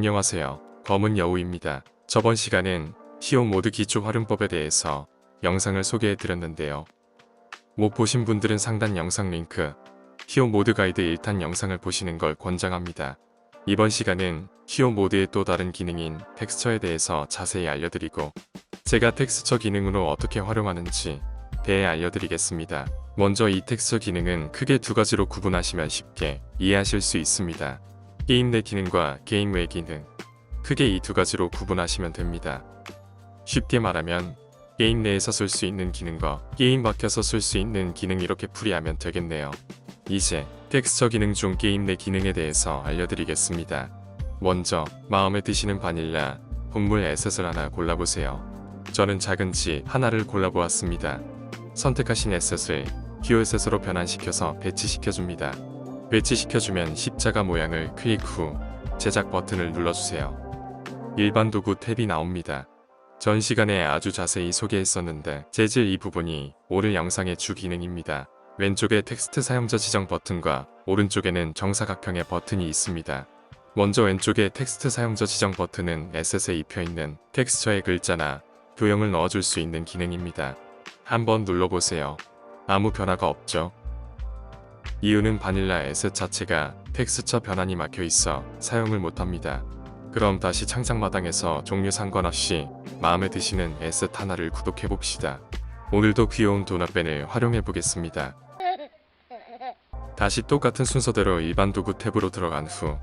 안녕하세요. 검은 여우입니다. 저번 시간엔 히오 모드 기초 활용법에 대해서 영상을 소개해 드렸는데요. 못 보신 분들은 상단 영상 링크 히오 모드 가이드 1탄 영상을 보시는 걸 권장합니다. 이번 시간은 히오 모드의 또 다른 기능인 텍스처에 대해서 자세히 알려드리고 제가 텍스처 기능으로 어떻게 활용하는지 대해 알려드리겠습니다. 먼저 이 텍스처 기능은 크게 두 가지로 구분하시면 쉽게 이해하실 수 있습니다. 게임 내 기능과 게임 외 기능. 크게 이 두 가지로 구분하시면 됩니다. 쉽게 말하면 게임 내에서 쓸 수 있는 기능과 게임 밖에서 쓸 수 있는 기능 이렇게 풀이하면 되겠네요. 이제 텍스처 기능 중 게임 내 기능에 대해서 알려드리겠습니다. 먼저 마음에 드시는 바닐라 동물 에셋을 하나 골라보세요. 저는 작은 지 하나를 골라보았습니다. 선택하신 에셋을 듀오 에셋으로 변환시켜서 배치시켜줍니다. 배치시켜주면 십자가 모양을 클릭 후 제작 버튼을 눌러주세요. 일반 도구 탭이 나옵니다. 전 시간에 아주 자세히 소개했었는데 재질 이 부분이 오늘 영상의 주 기능입니다. 왼쪽에 텍스트 사용자 지정 버튼과 오른쪽에는 정사각형의 버튼이 있습니다. 먼저 왼쪽에 텍스트 사용자 지정 버튼은 에셋에 입혀있는 텍스처의 글자나 도형을 넣어줄 수 있는 기능입니다. 한번 눌러보세요. 아무 변화가 없죠? 이유는 바닐라 에셋 자체가 텍스처 변환이 막혀 있어 사용을 못합니다. 그럼 다시 창작마당에서 종류 상관없이 마음에 드시는 에셋 하나를 구독해 봅시다. 오늘도 귀여운 도넛펜을 활용해 보겠습니다. 다시 똑같은 순서대로 일반 도구 탭으로 들어간 후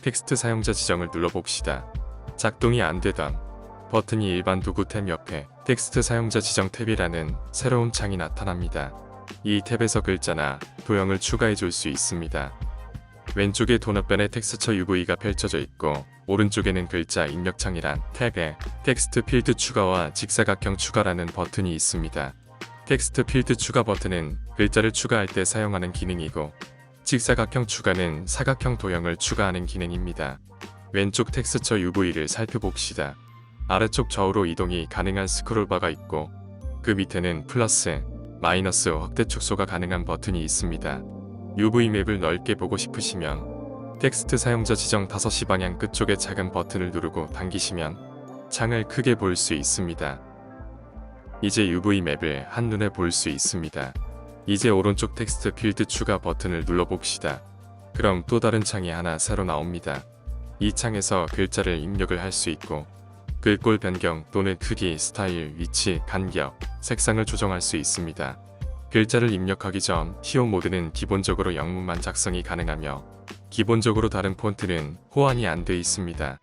텍스트 사용자 지정을 눌러봅시다. 작동이 안 되던 버튼이 일반 도구 탭 옆에 텍스트 사용자 지정 탭이라는 새로운 창이 나타납니다. 이 탭에서 글자나 도형을 추가해 줄 수 있습니다. 왼쪽에 도넛변에 텍스처 UV가 펼쳐져 있고 오른쪽에는 글자 입력창이란 탭에 텍스트 필드 추가와 직사각형 추가라는 버튼이 있습니다. 텍스트 필드 추가 버튼은 글자를 추가할 때 사용하는 기능이고 직사각형 추가는 사각형 도형을 추가하는 기능입니다. 왼쪽 텍스처 UV를 살펴봅시다. 아래쪽 좌우로 이동이 가능한 스크롤바가 있고 그 밑에는 플러스, 마이너스 확대 축소가 가능한 버튼이 있습니다. UV 맵을 넓게 보고 싶으시면 텍스트 사용자 지정 5시 방향 끝쪽에 작은 버튼을 누르고 당기시면 창을 크게 볼 수 있습니다. 이제 UV 맵을 한눈에 볼 수 있습니다. 이제 오른쪽 텍스트 필드 추가 버튼을 눌러봅시다. 그럼 또 다른 창이 하나 새로 나옵니다. 이 창에서 글자를 입력을 할 수 있고 글꼴 변경 또는 크기, 스타일, 위치, 간격, 색상을 조정할 수 있습니다. 글자를 입력하기 전 히오 모드는 기본적으로 영문만 작성이 가능하며 기본적으로 다른 폰트는 호환이 안 돼 있습니다.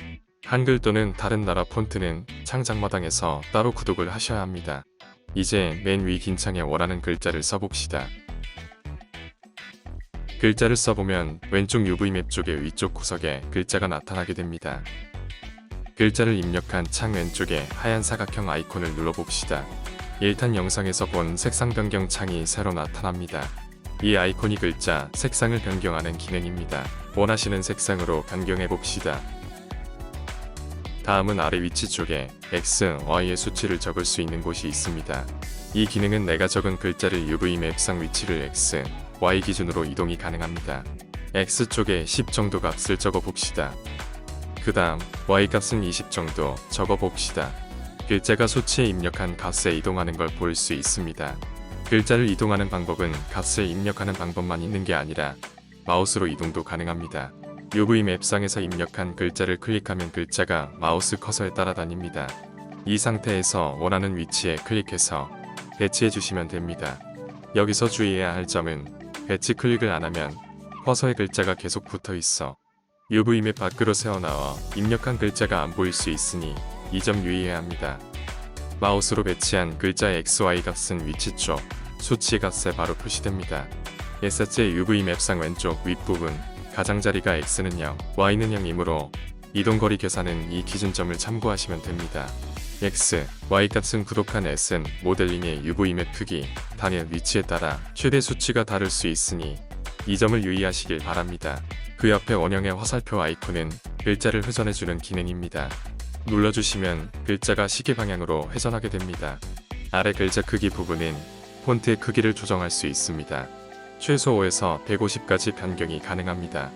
한글 또는 다른 나라 폰트는 창작마당에서 따로 구독을 하셔야 합니다. 이제 맨 위 긴 창에 원하는 글자를 써봅시다. 글자를 써보면 왼쪽 UV 맵 쪽의 위쪽 구석에 글자가 나타나게 됩니다. 글자를 입력한 창 왼쪽에 하얀 사각형 아이콘을 눌러봅시다. 1탄 영상에서 본 색상 변경 창이 새로 나타납니다. 이 아이콘이 글자 색상을 변경하는 기능입니다. 원하시는 색상으로 변경해 봅시다. 다음은 아래 위치 쪽에 X, Y의 수치를 적을 수 있는 곳이 있습니다. 이 기능은 내가 적은 글자를 UV 맵상 위치를 X, Y 기준으로 이동이 가능합니다. X 쪽에 10 정도 값을 적어 봅시다. 그 다음 Y 값은 20 정도 적어 봅시다. 글자가 수치에 입력한 값에 이동하는 걸 볼 수 있습니다. 글자를 이동하는 방법은 값을 입력하는 방법만 있는 게 아니라 마우스로 이동도 가능합니다. UV 맵상에서 입력한 글자를 클릭하면 글자가 마우스 커서에 따라다닙니다. 이 상태에서 원하는 위치에 클릭해서 배치해 주시면 됩니다. 여기서 주의해야 할 점은 배치 클릭을 안 하면 커서의 글자가 계속 붙어 있어 UV 맵 밖으로 새어나와 입력한 글자가 안 보일 수 있으니 이 점 유의해야 합니다. 마우스로 배치한 글자의 XY 값은 위치 쪽 수치 값에 바로 표시됩니다. S자 UV 맵상 왼쪽 윗부분 가장자리가 X는 0, Y는 0이므로 이동거리 계산은 이 기준점을 참고하시면 됩니다. X, Y 값은 구독한 S는 모델링의 UV 맵 크기, 당일 위치에 따라 최대 수치가 다를 수 있으니 이 점을 유의하시길 바랍니다. 그 옆에 원형의 화살표 아이콘은 글자를 회전해주는 기능입니다. 눌러주시면 글자가 시계 방향으로 회전하게 됩니다. 아래 글자 크기 부분은 폰트의 크기를 조정할 수 있습니다. 최소 5에서 150까지 변경이 가능합니다.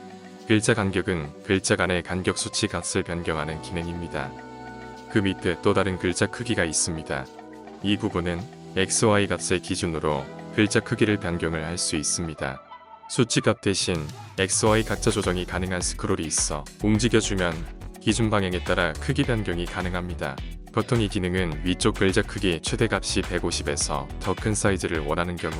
글자 간격은 글자 간의 간격 수치 값을 변경하는 기능입니다. 그 밑에 또 다른 글자 크기가 있습니다. 이 부분은 XY 값의 기준으로 글자 크기를 변경을 할 수 있습니다. 수치값 대신 XY 각자 조정이 가능한 스크롤이 있어 움직여주면 기준 방향에 따라 크기 변경이 가능합니다. 보통 이 기능은 위쪽 글자 크기 최대값이 150에서 더 큰 사이즈를 원하는 경우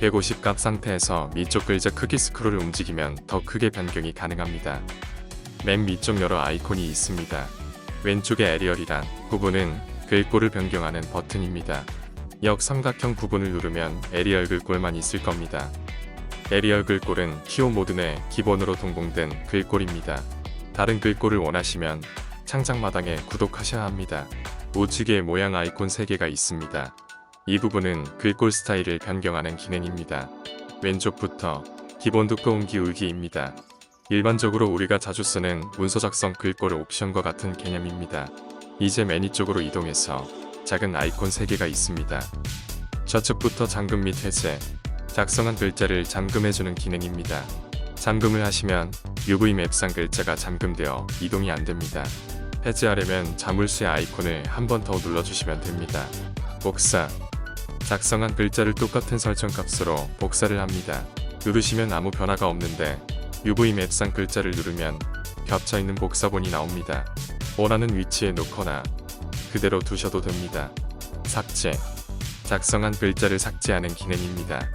150 값 상태에서 밑쪽 글자 크기 스크롤을 움직이면 더 크게 변경이 가능합니다. 맨 밑쪽 여러 아이콘이 있습니다. 왼쪽의 에리얼이란 부분은 글꼴을 변경하는 버튼입니다. 역삼각형 부분을 누르면 에리얼 글꼴만 있을 겁니다. 에리얼 글꼴은 키오 내 기본으로 동봉된 글꼴입니다. 다른 글꼴을 원하시면 창작 마당에 구독하셔야 합니다. 우측에 모양 아이콘 3개가 있습니다. 이 부분은 글꼴 스타일을 변경하는 기능입니다. 왼쪽부터 기본 두꺼운 기 울기입니다. 일반적으로 우리가 자주 쓰는 문서 작성 글꼴 옵션과 같은 개념입니다. 이제 메뉴 쪽으로 이동해서 작은 아이콘 3개가 있습니다. 좌측부터 잠금 및 해제, 작성한 글자를 잠금해주는 기능입니다. 잠금을 하시면 UV 맵상 글자가 잠금되어 이동이 안 됩니다. 해제하려면 자물쇠 아이콘을 한 번 더 눌러주시면 됩니다. 복사 작성한 글자를 똑같은 설정 값으로 복사를 합니다. 누르시면 아무 변화가 없는데 UV 맵상 글자를 누르면 겹쳐있는 복사본이 나옵니다. 원하는 위치에 놓거나 그대로 두셔도 됩니다. 삭제 작성한 글자를 삭제하는 기능입니다.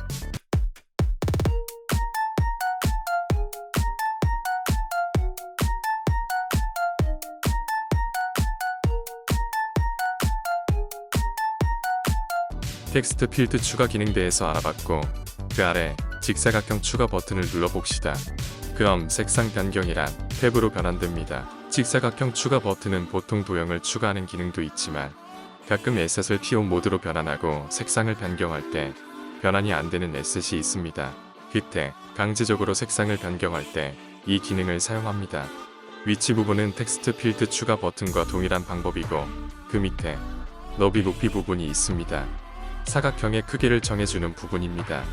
텍스트 필드 추가 기능 대해서 알아봤고 그 아래 직사각형 추가 버튼을 눌러봅시다. 그럼 색상 변경이란 탭으로 변환됩니다. 직사각형 추가 버튼은 보통 도형을 추가하는 기능도 있지만 가끔 에셋을 피온 모드로 변환하고 색상을 변경할 때 변환이 안 되는 에셋이 있습니다. 그때 강제적으로 색상을 변경할 때 이 기능을 사용합니다. 위치 부분은 텍스트 필드 추가 버튼과 동일한 방법이고 그 밑에 너비 높이 부분이 있습니다. 사각형의 크기를 정해주는 부분입니다.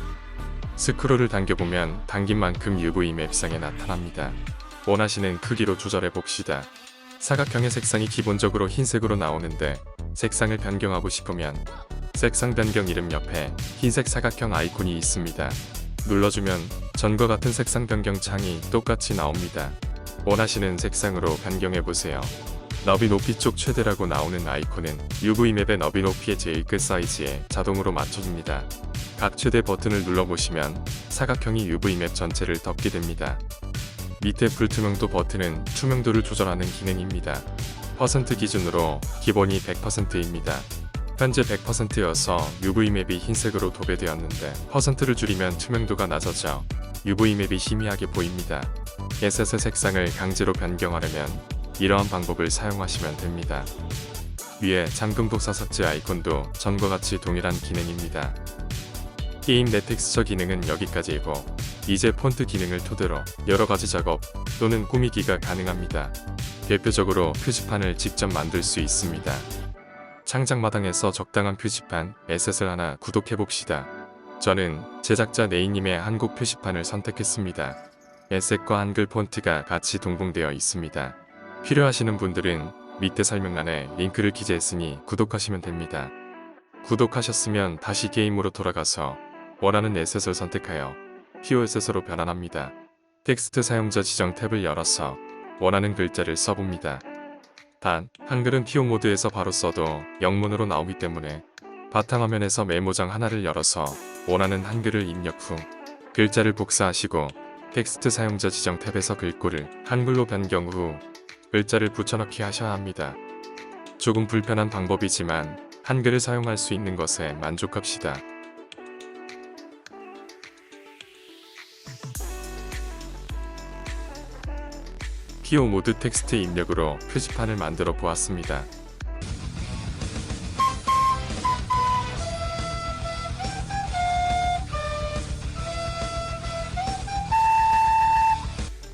스크롤을 당겨보면 당긴 만큼 UV 맵상에 나타납니다. 원하시는 크기로 조절해 봅시다. 사각형의 색상이 기본적으로 흰색으로 나오는데 색상을 변경하고 싶으면 색상 변경 이름 옆에 흰색 사각형 아이콘이 있습니다. 눌러주면 전과 같은 색상 변경 창이 똑같이 나옵니다. 원하시는 색상으로 변경해 보세요. 너비 높이 쪽 최대라고 나오는 아이콘은 UV 맵의 너비 높이의 제일 끝 사이즈에 자동으로 맞춰줍니다. 각 최대 버튼을 눌러보시면 사각형이 UV 맵 전체를 덮게 됩니다. 밑에 불투명도 버튼은 투명도를 조절하는 기능입니다. 퍼센트 기준으로 기본이 100%입니다. 현재 100%여서 UV 맵이 흰색으로 도배되었는데 퍼센트를 줄이면 투명도가 낮아져 UV 맵이 희미하게 보입니다. 에셋의 색상을 강제로 변경하려면 이러한 방법을 사용하시면 됩니다. 위에 잠금 독 사 삭제 아이콘도 전과 같이 동일한 기능입니다. 게임 내 텍스처 기능은 여기까지이고 이제 폰트 기능을 토대로 여러 가지 작업 또는 꾸미기가 가능합니다. 대표적으로 표지판을 직접 만들 수 있습니다. 창작마당에서 적당한 표지판 에셋을 하나 구독해봅시다. 저는 제작자 네이님의 한국 표지판을 선택했습니다. 에셋과 한글 폰트가 같이 동봉되어 있습니다. 필요하시는 분들은 밑에 설명란에 링크를 기재했으니 구독하시면 됩니다. 구독하셨으면 다시 게임으로 돌아가서 원하는 에셋을 선택하여 POSS로 변환합니다. 텍스트 사용자 지정 탭을 열어서 원하는 글자를 써봅니다. 단, 한글은 피오 모드에서 바로 써도 영문으로 나오기 때문에 바탕화면에서 메모장 하나를 열어서 원하는 한글을 입력 후 글자를 복사하시고 텍스트 사용자 지정 탭에서 글꼴을 한글로 변경 후 글자를 붙여넣기 하셔야 합니다. 조금 불편한 방법이지만 한글을 사용할 수 있는 것에 만족합시다. 피오 모드 텍스트 입력으로 표지판을 만들어 보았습니다.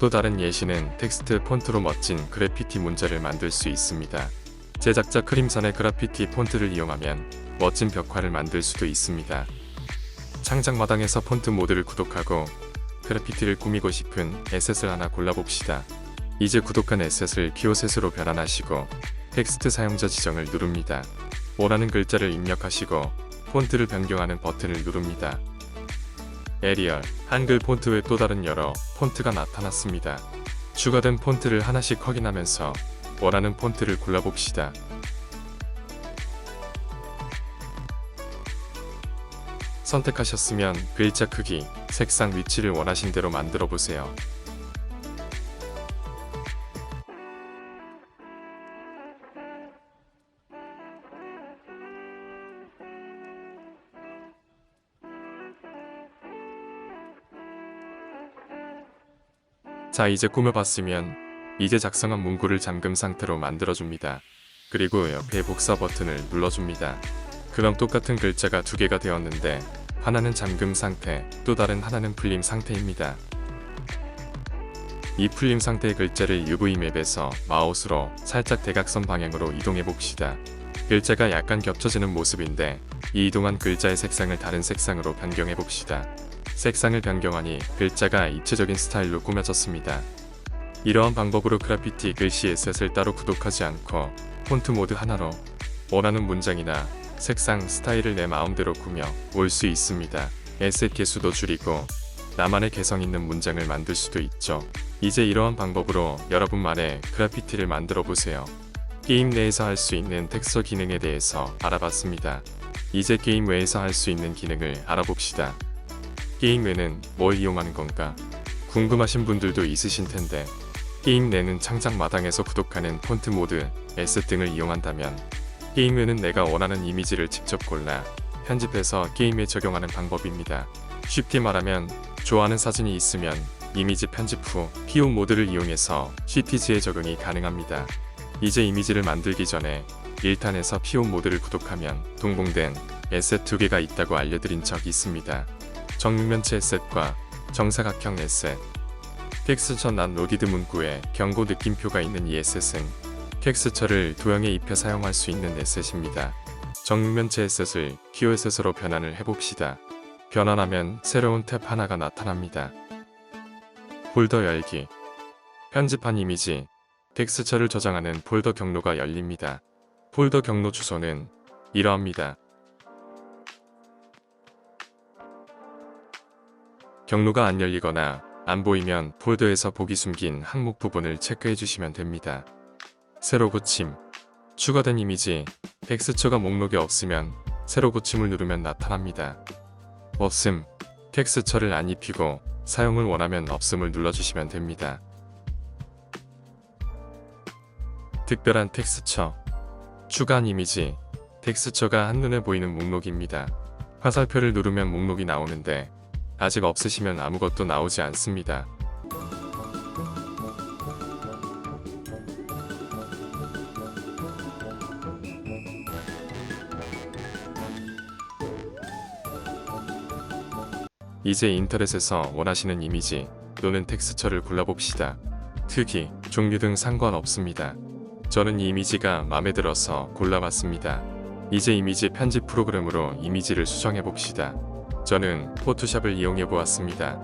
또 다른 예시는 텍스트 폰트로 멋진 그래피티 문자를 만들 수 있습니다. 제작자 크림선의 그래피티 폰트를 이용하면 멋진 벽화를 만들 수도 있습니다. 창작 마당에서 폰트 모드를 구독하고 그래피티를 꾸미고 싶은 에셋을 하나 골라봅시다. 이제 구독한 에셋을 키오셋으로 변환하시고 텍스트 사용자 지정을 누릅니다. 원하는 글자를 입력하시고 폰트를 변경하는 버튼을 누릅니다. 에리얼, 한글 폰트 외 또 다른 여러 폰트가 나타났습니다. 추가된 폰트를 하나씩 확인하면서 원하는 폰트를 골라봅시다. 선택하셨으면 글자 크기, 색상 위치를 원하신 대로 만들어 보세요. 자 이제 꾸며봤으면 이제 작성한 문구를 잠금 상태로 만들어줍니다. 그리고 옆에 복사 버튼을 눌러줍니다. 그럼 똑같은 글자가 두 개가 되었는데 하나는 잠금 상태, 또 다른 하나는 풀림 상태입니다. 이 풀림 상태의 글자를 UV 맵에서 마우스로 살짝 대각선 방향으로 이동해 봅시다. 글자가 약간 겹쳐지는 모습인데 이 이동한 글자의 색상을 다른 색상으로 변경해 봅시다. 색상을 변경하니 글자가 입체적인 스타일로 꾸며졌습니다. 이러한 방법으로 그래피티 글씨 에셋을 따로 구독하지 않고 폰트 모드 하나로 원하는 문장이나 색상 스타일을 내 마음대로 꾸며 올 수 있습니다. 에셋 개수도 줄이고 나만의 개성 있는 문장을 만들 수도 있죠. 이제 이러한 방법으로 여러분만의 그래피티를 만들어 보세요. 게임 내에서 할 수 있는 텍스처 기능에 대해서 알아봤습니다. 이제 게임 외에서 할 수 있는 기능을 알아봅시다. 게임 외는 뭘 이용하는 건가? 궁금하신 분들도 있으신 텐데 게임 내는 창작 마당에서 구독하는 폰트 모드, 에셋 등을 이용한다면 게임 외는 내가 원하는 이미지를 직접 골라 편집해서 게임에 적용하는 방법입니다. 쉽게 말하면 좋아하는 사진이 있으면 이미지 편집 후 피오 모드를 이용해서 CTG에 적용이 가능합니다. 이제 이미지를 만들기 전에 1탄에서 피오 모드를 구독하면 동봉된 에셋 두 개가 있다고 알려드린 적이 있습니다. 정육면체 에셋과 정사각형 에셋 텍스처 난 로디드 문구에 경고 느낌표가 있는 이 에셋은 텍스처를 도형에 입혀 사용할 수 있는 에셋입니다. 정육면체 에셋을 키오 에셋으로 변환을 해봅시다. 변환하면 새로운 탭 하나가 나타납니다. 폴더 열기 편집한 이미지 텍스처를 저장하는 폴더 경로가 열립니다. 폴더 경로 주소는 이러합니다. 경로가 안 열리거나 안 보이면 폴더에서 보기 숨긴 항목 부분을 체크해 주시면 됩니다. 새로 고침 추가된 이미지 텍스처가 목록에 없으면 새로 고침을 누르면 나타납니다. 없음 텍스처를 안 입히고 사용을 원하면 없음을 눌러주시면 됩니다. 특별한 텍스처 추가한 이미지 텍스처가 한눈에 보이는 목록입니다. 화살표를 누르면 목록이 나오는데 아직 없으시면 아무것도 나오지 않습니다. 이제 인터넷에서 원하시는 이미지 또는 텍스처를 골라봅시다. 특이, 종류 등 상관없습니다. 저는 이 이미지가 마음에 들어서 골라봤습니다. 이제 이미지 편집 프로그램으로 이미지를 수정해 봅시다. 저는 포토샵을 이용해 보았습니다.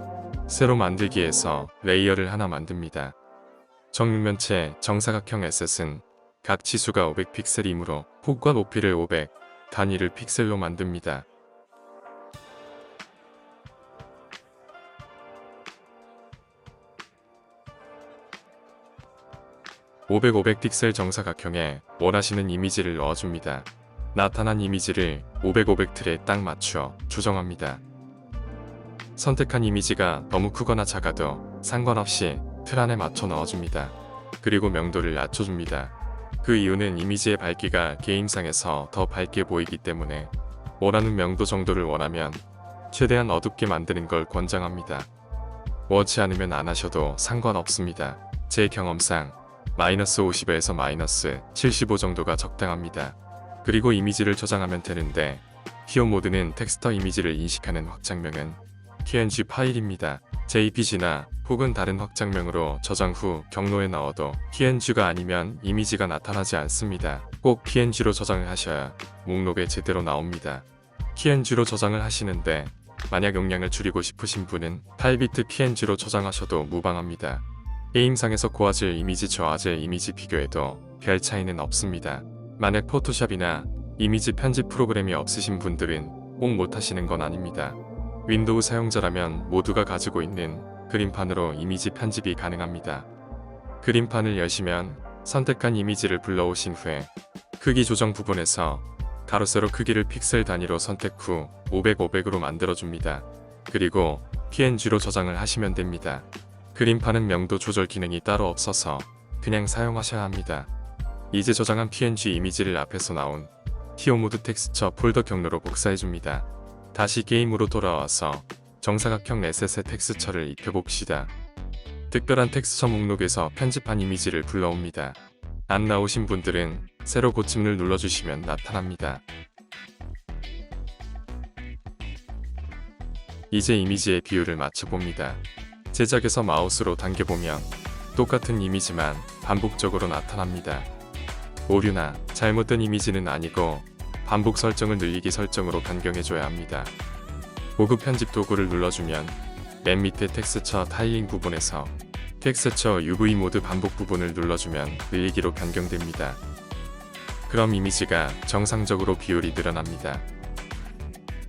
새로 만들기에서 레이어를 하나 만듭니다. 정육면체 정사각형 에셋은 각 치수가 500픽셀이므로 폭과 높이를 500, 단위를 픽셀로 만듭니다. 500, 500픽셀 정사각형에 원하시는 이미지를 넣어줍니다. 나타난 이미지를 500, 500 틀에 딱 맞추어 조정합니다. 선택한 이미지가 너무 크거나 작아도 상관없이 틀 안에 맞춰 넣어줍니다. 그리고 명도를 낮춰줍니다. 그 이유는 이미지의 밝기가 게임상에서 더 밝게 보이기 때문에 원하는 명도 정도를 원하면 최대한 어둡게 만드는 걸 권장합니다. 원치 않으면 안 하셔도 상관없습니다. 제 경험상 마이너스 50에서 마이너스 75 정도가 적당합니다. 그리고 이미지를 저장하면 되는데 히어 모드는 텍스터 이미지를 인식하는 확장명은 png 파일입니다. jpg나 혹은 다른 확장명으로 저장 후 경로에 넣어도 png가 아니면 이미지가 나타나지 않습니다. 꼭 png로 저장을 하셔야 목록에 제대로 나옵니다. png로 저장을 하시는데 만약 용량을 줄이고 싶으신 분은 8비트 PNG로 저장하셔도 무방합니다. 게임상에서 고화질 이미지 저화질 이미지 비교해도 별 차이는 없습니다. 만약 포토샵이나 이미지 편집 프로그램이 없으신 분들은 꼭 못하시는 건 아닙니다. 윈도우 사용자라면 모두가 가지고 있는 그림판으로 이미지 편집이 가능합니다. 그림판을 여시면 선택한 이미지를 불러오신 후에 크기 조정 부분에서 가로 세로 크기를 픽셀 단위로 선택 후 500, 500으로 만들어줍니다. 그리고 PNG로 저장을 하시면 됩니다. 그림판은 명도 조절 기능이 따로 없어서 그냥 사용하셔야 합니다. 이제 저장한 PNG 이미지를 앞에서 나온 티오모드 텍스처 폴더 경로로 복사해줍니다. 다시 게임으로 돌아와서 정사각형 레셋의 텍스처를 입혀봅시다. 특별한 텍스처 목록에서 편집한 이미지를 불러옵니다. 안 나오신 분들은 새로 고침을 눌러주시면 나타납니다. 이제 이미지의 비율을 맞춰봅니다. 제작에서 마우스로 당겨보면 똑같은 이미지만 반복적으로 나타납니다. 오류나 잘못된 이미지는 아니고 반복 설정을 늘리기 설정으로 변경해줘야 합니다. 고급 편집 도구를 눌러주면 맨 밑에 텍스처 타일링 부분에서 텍스처 UV 모드 반복 부분을 눌러주면 늘리기로 변경됩니다. 그럼 이미지가 정상적으로 비율이 늘어납니다.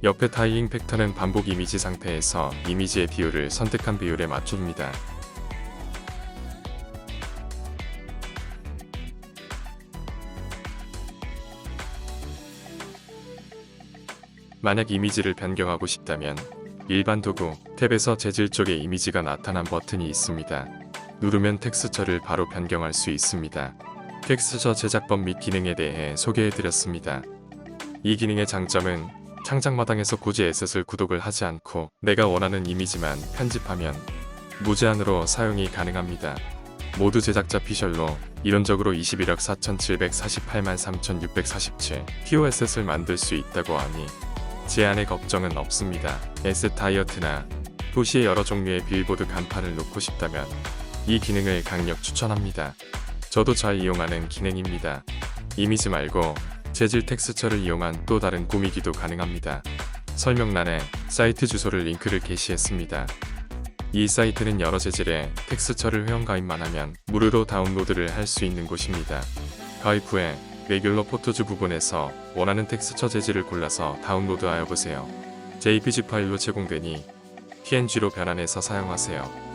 옆에 타일링 팩터는 반복 이미지 상태에서 이미지의 비율을 선택한 비율에 맞춥니다. 만약 이미지를 변경하고 싶다면 일반 도구 탭에서 재질 쪽에 이미지가 나타난 버튼이 있습니다. 누르면 텍스처를 바로 변경할 수 있습니다. 텍스처 제작법 및 기능에 대해 소개해드렸습니다. 이 기능의 장점은 창작마당에서 굳이 에셋을 구독을 하지 않고 내가 원하는 이미지만 편집하면 무제한으로 사용이 가능합니다. 모두 제작자 피셜로 이론적으로 21억 4,748만 3,647 TOSS를 만들 수 있다고 하니 제한의 걱정은 없습니다. 에셋 다이어트나 도시의 여러 종류의 빌보드 간판을 놓고 싶다면 이 기능을 강력 추천합니다. 저도 잘 이용하는 기능입니다. 이미지 말고 재질 텍스처를 이용한 또 다른 꾸미기도 가능합니다. 설명란에 사이트 주소를 링크를 게시했습니다. 이 사이트는 여러 재질의 텍스처를 회원가입만 하면 무료로 다운로드를 할 수 있는 곳입니다. 가입 후에 레귤러 포토즈 부분에서 원하는 텍스처 재질을 골라서 다운로드하여 보세요. JPG 파일로 제공되니 PNG로 변환해서 사용하세요.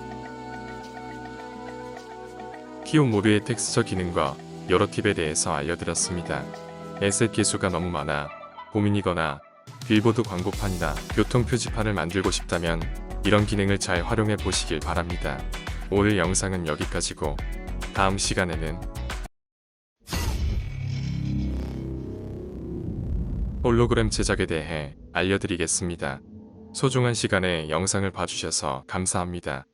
키움 모드의 텍스처 기능과 여러 팁에 대해서 알려드렸습니다. 에셋 개수가 너무 많아 고민이거나 빌보드 광고판이나 교통 표지판을 만들고 싶다면 이런 기능을 잘 활용해 보시길 바랍니다. 오늘 영상은 여기까지고 다음 시간에는 홀로그램 제작에 대해 알려드리겠습니다. 소중한 시간에 영상을 봐주셔서 감사합니다.